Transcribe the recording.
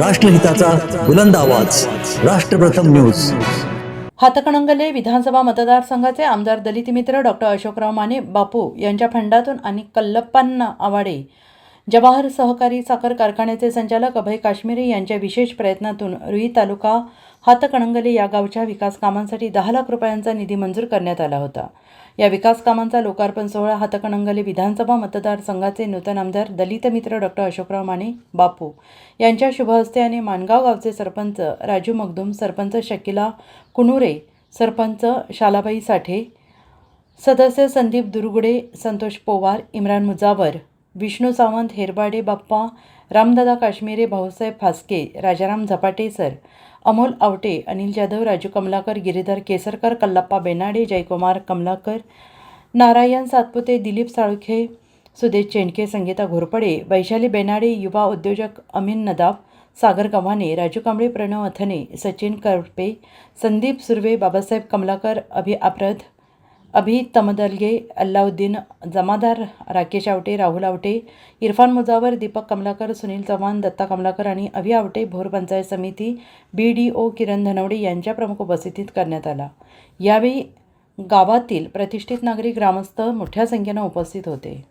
राष्ट्रहिताचा बुलंद आवाज. राष्ट्रप्रथम न्यूज. हातकणंगले विधानसभा मतदारसंघाचे आमदार दलित मित्र डॉक्टर अशोकराव माने बापू यांच्या फंडातून आणि कल्लप्पांना आवाडे. जवाहर सहकारी साखर कारखान्याचे संचालक अभय काश्मीरी यांच्या विशेष प्रयत्नातून रुई तालुका हातकणंगले या गावच्या विकास कामांसाठी दहा लाख रुपयांचा निधी मंजूर करण्यात आला होता. या विकास कामांचा लोकार्पण सोहळा हातकणंगले विधानसभा मतदारसंघाचे नूतन आमदार दलित मित्र डॉक्टर अशोकराव माने बापू यांच्या शुभहस्ते आणि माणगाव गावचे सरपंच राजू मगदूम सरपंच शकिला कुनुरे सरपंच शालाबाई साठे सदस्य संदीप दुर्गुडे संतोष पोवार इम्रान मुजावर विष्णू सावंत हेरबाडे बाप्पा रामदादा काश्मीरे भाऊसाहेब फास्के राजाराम झपाटे सर अमोल आवटे अनिल जाधव राजू कमलाकर गिरीधर केसरकर कल्लप्पा बेनाडे जयकुमार कमलाकर नारायण सातपुते दिलीप साळुखे सुदेश चेंडके संगीता घोरपडे वैशाली बेनाडे युवा उद्योजक अमीन नदाफ सागर गव्हाणे राजू कांबळे प्रणव अथने सचिन करपे संदीप सुर्वे बाबासाहेब कमलाकर अभि आप्रद अभि तमदलगे अल्लाउद्दीन जमादार राकेश आवटे राहुल आवटे इरफान मुजावर दीपक कमलाकर सुनील चव्हाण दत्ता कमलाकर आणि अभि आवटे भोर पंचायत समिती बी डी ओ किरण धनवडे यांच्या प्रमुख उपस्थितीत करण्यात आला. यावेळी गावातील प्रतिष्ठित नागरिक ग्रामस्थ मोठ्या संख्येनं उपस्थित होते.